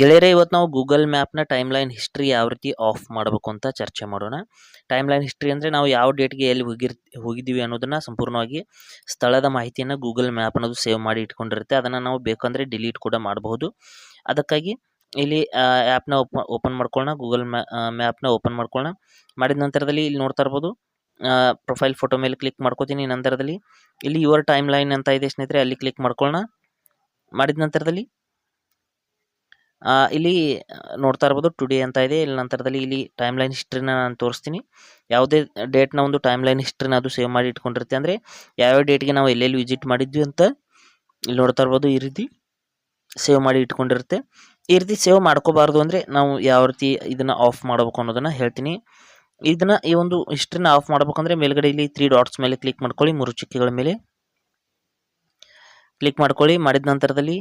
ಗೆಳೆಯರೇ, ಇವತ್ತು ನಾವು ಗೂಗಲ್ ಮ್ಯಾಪ್ನ ಟೈಮ್ ಲೈನ್ ಹಿಸ್ಟ್ರಿ ಯಾವ ರೀತಿ ಆಫ್ ಮಾಡಬೇಕು ಅಂತ ಚರ್ಚೆ ಮಾಡೋಣ. ಟೈಮ್ ಲೈನ್ ಹಿಸ್ಟ್ರಿ ಅಂದರೆ ನಾವು ಯಾವ ಡೇಟ್ಗೆ ಎಲ್ಲಿ ಹೋಗಿರ್, ಹೋಗಿದ್ದೀವಿ ಅನ್ನೋದನ್ನು ಸಂಪೂರ್ಣವಾಗಿ ಸ್ಥಳದ ಮಾಹಿತಿಯನ್ನು ಗೂಗಲ್ ಮ್ಯಾಪ್ ಅನ್ನೋದು ಸೇವ್ ಮಾಡಿ ಇಟ್ಕೊಂಡಿರುತ್ತೆ. ಅದನ್ನು ನಾವು ಬೇಕಂದರೆ ಡಿಲೀಟ್ ಕೂಡ ಮಾಡಬಹುದು. ಅದಕ್ಕಾಗಿ ಇಲ್ಲಿ ಆ್ಯಪ್ನ ಓಪ, ಓಪನ್ ಮಾಡ್ಕೊಳ್ಳೋಣ. ಗೂಗಲ್ ಮ್ಯಾ ಮ್ಯಾಪ್ನ ಓಪನ್ ಮಾಡ್ಕೊಳ್ಳೋಣ. ಮಾಡಿದ ನಂತರದಲ್ಲಿ ಇಲ್ಲಿ ನೋಡ್ತಾ ಇರ್ಬೋದು. ಪ್ರೊಫೈಲ್ ಫೋಟೋ ಮೇಲೆ ಕ್ಲಿಕ್ ಮಾಡ್ಕೋತೀನಿ. ನಂತರದಲ್ಲಿ ಇಲ್ಲಿ ಯುವರ್ ಟೈಮ್ ಲೈನ್ ಅಂತ ಇದೆ ಸ್ನೇಹಿತರೆ, ಅಲ್ಲಿ ಕ್ಲಿಕ್ ಮಾಡ್ಕೊಳ್ಳೋಣ. ಮಾಡಿದ ನಂತರದಲ್ಲಿ ಇಲ್ಲಿ ನೋಡ್ತಾ ಇರ್ಬೋದು ಟುಡೇ ಅಂತ ಇದೆ. ಇಲ್ಲಿ ನಂತರದಲ್ಲಿ ಇಲ್ಲಿ ಟೈಮ್ ಲೈನ್ ಹಿಸ್ಟ್ರಿನ ನಾನು ತೋರಿಸ್ತೀನಿ. ಯಾವುದೇ ಡೇಟ್ನ ಒಂದು ಟೈಮ್ ಲೈನ್ ಹಿಸ್ಟ್ರಿನ ಅದು ಸೇವ್ ಮಾಡಿ ಇಟ್ಕೊಂಡಿರ್ತೀವಿ ಅಂದರೆ ಯಾವ್ಯಾವ ಡೇಟ್ಗೆ ನಾವು ಎಲ್ಲೆಲ್ಲಿ ವಿಸಿಟ್ ಮಾಡಿದ್ವಿ ಅಂತ ಇಲ್ಲಿ ನೋಡ್ತಾ ಇರ್ಬೋದು ಈ ರೀತಿ ಸೇವ್ ಮಾಡಿ ಇಟ್ಕೊಂಡಿರುತ್ತೆ. ಈ ರೀತಿ ಸೇವ್ ಮಾಡ್ಕೋಬಾರ್ದು ಅಂದರೆ ನಾವು ಯಾವ ರೀತಿ ಇದನ್ನು ಆಫ್ ಮಾಡಬೇಕು ಅನ್ನೋದನ್ನು ಹೇಳ್ತೀನಿ. ಇದನ್ನು ಈ ಒಂದು ಹಿಸ್ಟ್ರಿನ ಆಫ್ ಮಾಡ್ಬೇಕಂದ್ರೆ ಮೇಲ್ಗಡೆ ಇಲ್ಲಿ ತ್ರೀ ಡಾಟ್ಸ್ ಮೇಲೆ ಕ್ಲಿಕ್ ಮಾಡ್ಕೊಳ್ಳಿ. ಮೂರು ಚುಕ್ಕಿಗಳ ಮೇಲೆ ಕ್ಲಿಕ್ ಮಾಡ್ಕೊಳ್ಳಿ. ಮಾಡಿದ ನಂತರದಲ್ಲಿ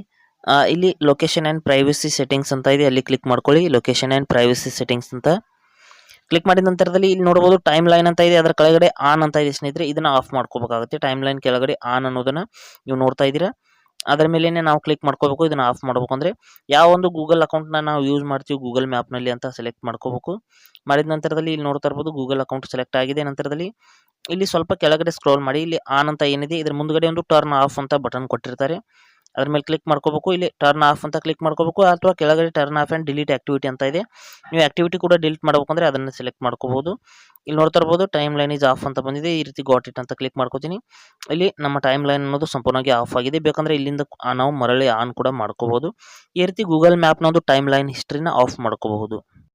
ಇಲ್ಲಿ ಲೊಕೇಶನ್ ಆ್ಯಂಡ್ ಪ್ರೈವಸಿ ಸೆಟ್ಟಿಂಗ್ಸ್ ಅಂತ ಇದೆ. ಅಲ್ಲಿ ಕ್ಲಿಕ್ ಮಾಡ್ಕೊಳ್ಳಿ. ಲೊಕೇಶನ್ ಆ್ಯಂಡ್ ಪ್ರೈವಸಿ ಸೆಟ್ಟಿಂಗ್ಸ್ ಅಂತ. ಕ್ಲಿಕ್ ಮಾಡಿದ ನಂತರದಲ್ಲಿ ಇಲ್ಲಿ ನೋಡ್ಬೋದು ಟೈಮ್ ಲೈನ್ ಅಂತ ಇದೆ. ಅದರ ಕೆಳಗಡೆ ಆನ್ ಅಂತ ಇದೆ ಸ್ನೇಹಿತರೆ. ಇದನ್ನ ಆಫ್ ಮಾಡ್ಕೋಬೇಕಾಗುತ್ತೆ. ಟೈಮ್ ಲೈನ್ ಕೆಳಗಡೆ ಆನ್ ಅನ್ನೋದನ್ನ ನೀವು ನೋಡ್ತಾ ಇದ್ದೀರಾ. ಅದರ ಮೇಲೇನೆ ನಾವು ಕ್ಲಿಕ್ ಮಾಡ್ಕೋಬೇಕು. ಇದನ್ನ ಆಫ್ ಮಾಡ್ಬೇಕು ಅಂದರೆ ಯಾವ ಒಂದು ಗೂಗಲ್ ಅಕೌಂಟ್ನ ನಾವು ಯೂಸ್ ಮಾಡ್ತೀವಿ ಗೂಗಲ್ ಮ್ಯಾಪ್ನಲ್ಲಿ ಅಂತ ಸೆಲೆಕ್ಟ್ ಮಾಡ್ಕೋಬೇಕು. ಮಾಡಿದ ನಂತರದಲ್ಲಿ ಇಲ್ಲಿ ನೋಡ್ತಾ ಇರ್ಬೋದು ಗೂಗಲ್ ಅಕೌಂಟ್ ಸೆಲೆಕ್ಟ್ ಆಗಿದೆ. ನಂತರದಲ್ಲಿ ಇಲ್ಲಿ ಸ್ವಲ್ಪ ಕೆಳಗಡೆ ಸ್ಕ್ರೋಲ್ ಮಾಡಿ. ಇಲ್ಲಿ ಆನ್ ಅಂತ ಏನಿದೆ. ಇದರ ಮುಂದ್ಗಡೆ ಒಂದು ಟರ್ನ್ ಆಫ್ ಅಂತ ಬಟನ್ ಕೊಟ್ಟಿರ್ತಾರೆ. ಅದ್ರ ಮೇಲೆ ಕ್ಲಿಕ್ ಮಾಡ್ಕೋಬೇಕು. ಇಲ್ಲಿ ಟರ್ನ್ ಆಫ್ ಅಂತ ಕ್ಲಿಕ್ ಮಾಡ್ಕೋಬೇಕು. ಅಥವಾ ಕೆಳಗಡೆ turn off and delete activity ಅಂತ ಇದೆ. ನೀವು ಆಕ್ಟಿವಿಟಿ ಕೂಡ ಡಿಲೀಟ್ ಮಾಡ್ಬೇಕಂದ್ರೆ ಅದನ್ನು ಸೆಲೆಕ್ಟ್ ಮಾಡ್ಕೋಬಹುದು. ಇಲ್ಲಿ ನೋಡ್ತಾ ಟೈಮ್ ಲೈನ್ ಇಸ್ ಆಫ್ ಅಂತ ಬಂದಿದೆ. ಈ ರೀತಿ ಗಾಟ್ ಇಟ್ ಅಂತ ಕ್ಲಿಕ್ ಮಾಡ್ಕೋತೀನಿ. ಇಲ್ಲಿ ನಮ್ಮ ಟೈಮ್ ಲೈನ್ ಅನ್ನೋದು ಸಂಪೂರ್ಣವಾಗಿ ಆಫ್ ಆಗಿದೆ. ಬೇಕಂದ್ರೆ ಇಲ್ಲಿಂದ ನಾವು ಮರಳಿ ಆನ್ ಕೂಡ ಮಾಡ್ಕೋಬಹುದು. ಈ ರೀತಿ ಗೂಗಲ್ ಮ್ಯಾಪ್ನ ಒಂದು ಟೈಮ್ ಲೈನ್ ಹಿಸ್ಟ್ರಿನ ಆಫ್ ಮಾಡ್ಕೋಬಹುದು.